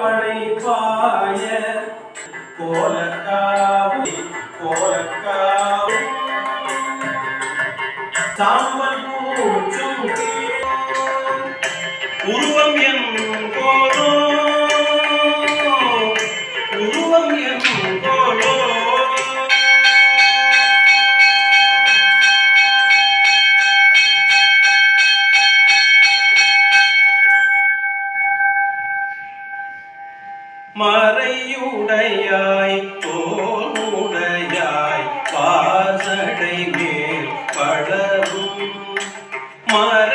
அழைப்பாய கோலக்காவு கோலக்காவு. சாம்பல் பூச்சும் உருவம் என் போலோ மறையுடையாய் தோளுடையாய் வாசடை மேல் படரும் மறை